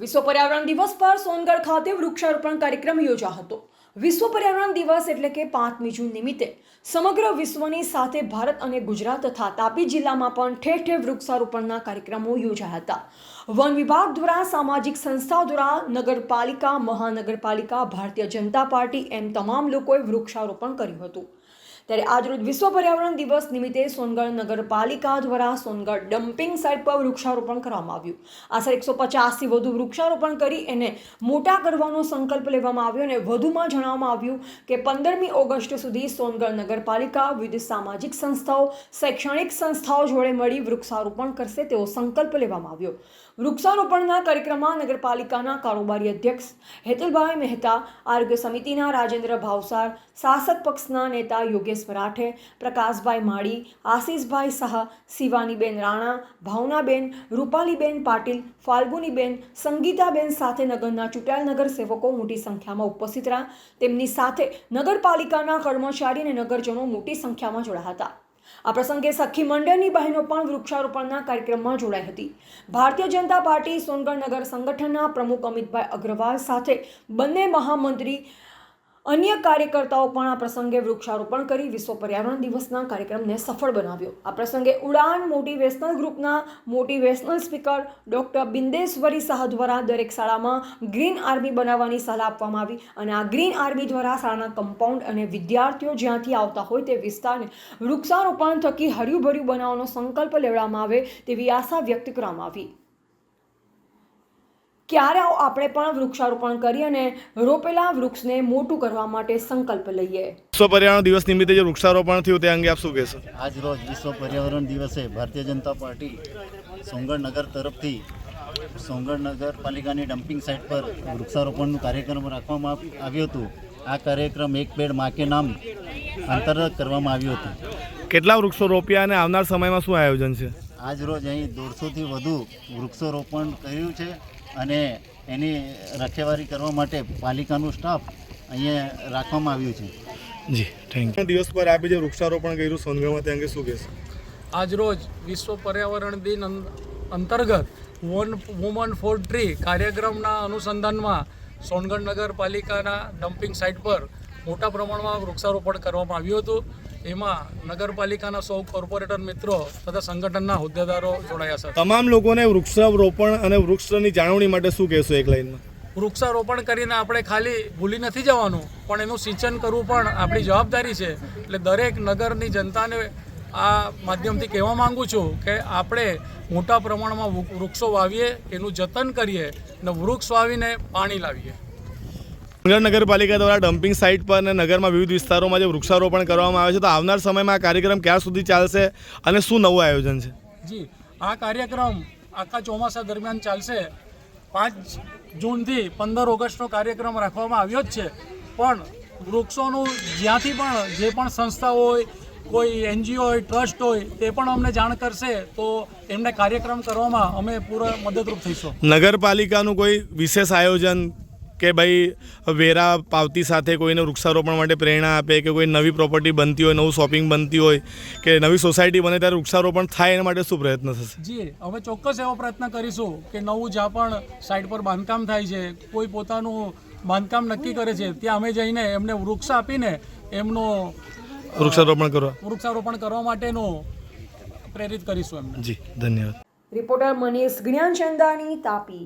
વિશ્વ પર્યાવરણ દિવસ પર સોનગઢ ખાતે વૃક્ષારોપણ કાર્યક્રમ યોજા હતો. વિશ્વ પર્યાવરણ દિવસ એટલે કે પાંચમી જૂન નિમિત્તે સમગ્ર વિશ્વની સાથે ભારત અને ગુજરાત તથા તાપી જિલ્લામાં પણ ઠેર ઠેર વૃક્ષારોપણના કાર્યક્રમો યોજાયા હતા. વન વિભાગ દ્વારા, સામાજિક સંસ્થાઓ દ્વારા, નગરપાલિકા, મહાનગરપાલિકા, ભારતીય જનતા પાર્ટી એમ તમામ લોકોએ વૃક્ષારોપણ કર્યું હતું. ત્યારે આજરોજ વિશ્વ પર્યાવરણ દિવસ નિમિત્તે સોનગઢ નગરપાલિકા દ્વારા સોનગઢ ડમ્પિંગ સાઇટ પર વૃક્ષારોપણ કરવામાં આવ્યું. આશરે એકસો પચાસથી વધુ વૃક્ષારોપણ કરી એને મોટા કરવાનો સંકલ્પ લેવામાં આવ્યો અને વધુમાં જણાવવામાં આવ્યું કે પંદરમી ઓગસ્ટ સુધી સોનગઢ નગરપાલિકા વિવિધ સામાજિક સંસ્થાઓ, શૈક્ષણિક સંસ્થાઓ જોડે મળી વૃક્ષારોપણ કરશે તેવો સંકલ્પ લેવામાં આવ્યો. વૃક્ષારોપણના કાર્યક્રમમાં નગરપાલિકાના કારોબારી અધ્યક્ષ હેતુલભાઈ મહેતા, આરોગ્ય સમિતિના રાજેન્દ્ર ભાવસાર, શાસક પક્ષના નેતા યોગેશ મરાઠે પ્રકાશભાઈ માળી, આશીષભાઈ શાહ, શિવાનીબેન રાણા, ભાવનાબેન, રૂપાલીબેન પાટીલ, ફાલ્ગુનીબેન, સંગીતાબેન સાથે નગરના ચૂંટાયેલ નગરસેવકો મોટી સંખ્યામાં ઉપસ્થિત રહ્યા. તેમની સાથે નગરપાલિકાના કર્મચારી અને નગરજનો મોટી સંખ્યામાં જોડાયા હતા. આ પ્રસંગે સખી મંડળની બહેનો પણ વૃક્ષારોપણના કાર્યક્રમમાં જોડાઈ હતી. ભારતીય જનતા પાર્ટી સોનગઢ નગર સંગઠનના પ્રમુખ અમિતભાઈ અગ્રવાલ સાથે બંને મહામંત્રી અન્ય કાર્યકર્તાઓ પણ આ પ્રસંગે વૃક્ષારોપણ કરી વિશ્વ પર્યાવરણ દિવસના કાર્યક્રમને સફળ બનાવ્યો. આ પ્રસંગે ઉડાન મોટિવેશનલ ગ્રુપના motivational speaker doctor Bindeshwari Shah દ્વારા દરેક શાળામાં ગ્રીન આર્મી બનાવવાની સલાહ આપવામાં આવી અને આ ગ્રીન આર્મી દ્વારા શાળાના કમ્પાઉન્ડ અને વિદ્યાર્થીઓ જ્યાંથી આવતા હોય તે વિસ્તારને વૃક્ષારોપણ થકી હર્યુંભર્યું બનાવવાનો સંકલ્પ લેવડાવવામાં આવે તેવી આશા વ્યક્ત કરવામાં આવી. ક્યારે આવો આપણે પણ વૃક્ષારોપણ કરી અને રોપેલા વૃક્ષને મોટું કરવા માટે સંકલ્પ લઈએ. વિશ્વ પર્યાવરણ દિવસ નિમિત્તે જે વૃક્ષારોપણ થયું તે અંગે આપ શું કહેશો? આજ રોજ વિશ્વ પર્યાવરણ દિવસે ભારતીય જનતા પાર્ટી સોંગડનગર તરફથી સોંગઢ નગરપાલિકાની ડમ્પિંગ સાઇટ પર વૃક્ષારોપણનું કાર્યક્રમ રાખવામાં આવ- આવ્યું હતું. આ કાર્યક્રમ એક પેડ માકે નામ અંતર્ગત કરવામાં આવ્યું હતું. કેટલા વૃક્ષો રોપ્યા અને આવનાર સમયમાં શું આયોજન છે? આજ રોજ અહીં દોઢસોથી વધુ વૃક્ષારોપણ કર્યું છે. અને એની રખેવારી કરવા માટે પાલિકાનું સ્ટાફ અહીંયા રાખવામાં આવ્યું છે. જી થેન્ક યુ દિવસ પર આપે જે વૃક્ષારોપણ કર્યું સોનગઢમાં તે અંગે શું કહેશો? આજરોજ વિશ્વ પર્યાવરણ દિન અંતર્ગત વન વુમન ફોર ટ્રી કાર્યક્રમના અનુસંધાનમાં સોનગઢ નગરપાલિકાના ડમ્પિંગ સાઇટ પર મોટા પ્રમાણમાં વૃક્ષારોપણ કરવામાં આવ્યું હતું. એમાં નગરપાલિકાના સૌ કોર્પોરેટર મિત્રો તથા સંગઠનના હોદ્દેદારો જોડાયા છે. તમામ લોકોને વૃક્ષારોપણ અને વૃક્ષની જાળવણી માટે શું કહેશો એક લાઈનમાં? વૃક્ષારોપણ કરીને આપણે ખાલી ભૂલી નથી જવાનું પણ એનું સિંચન કરવું પણ આપણી જવાબદારી છે. એટલે દરેક નગરની જનતાને આ માધ્યમથી કહેવા માંગુ છું કે આપણે મોટા પ્રમાણમાં વૃક્ષો વાવીએ એનું જતન કરીએ અને વૃક્ષ વાવીને પાણી લાવીએ. સોનગઢ નગરપાલિકા દ્વારા ડમ્પિંગ સાઇટ પર અને નગરમાં વિવિધ વિસ્તારોમાં જે વૃક્ષારોપણ કરવામાં આવે છે તો આવનાર સમયમાં આ કાર્યક્રમ ક્યાં સુધી ચાલશે અને શું નવું આયોજન છે? જી આ કાર્યક્રમ આખા ચોમાસા દરમિયાન ચાલશે. પાંચ જૂનથી પંદર ઓગસ્ટનો કાર્યક્રમ રાખવામાં આવ્યો જ છે. પણ વૃક્ષોનું જ્યાંથી પણ જે પણ સંસ્થા હોય કોઈ એનજીઓ હોય ટ્રસ્ટ હોય તે પણ અમને જાણ કરશે તો એમને કાર્યક્રમ કરવામાં અમે પૂરા મદદરૂપ થઈશું. નગરપાલિકાનું કોઈ વિશેષ આયોજન કે ભાઈ વેરા પાવતી સાથે કોઈને વૃક્ષારોપણ માટે પ્રેરણા આપે કે કોઈ નવી પ્રોપર્ટી બનતી હોય નવું શોપિંગ બનતી હોય કે નવી સોસાયટી બને ત્યારે વૃક્ષારોપણ થાય એના માટે શું પ્રયત્ન થશે? જી અમે ચોક્કસ એવો પ્રયત્ન કરીશું કે નવું જ્યાં પણ સાઇટ પર બાંધકામ થાય છે કોઈ પોતાનું બાંધકામ નક્કી કરે છે ત્યાં અમે જઈને એમને વૃક્ષ આપીને એમનું વૃક્ષારોપણ કરવા. વૃક્ષારોપણ કરવા માટેનું પ્રેરિત કરીશું એમને. જી ધન્યવાદ. રિપોર્ટર મનીષ જ્ઞાનચંદાની તાપી.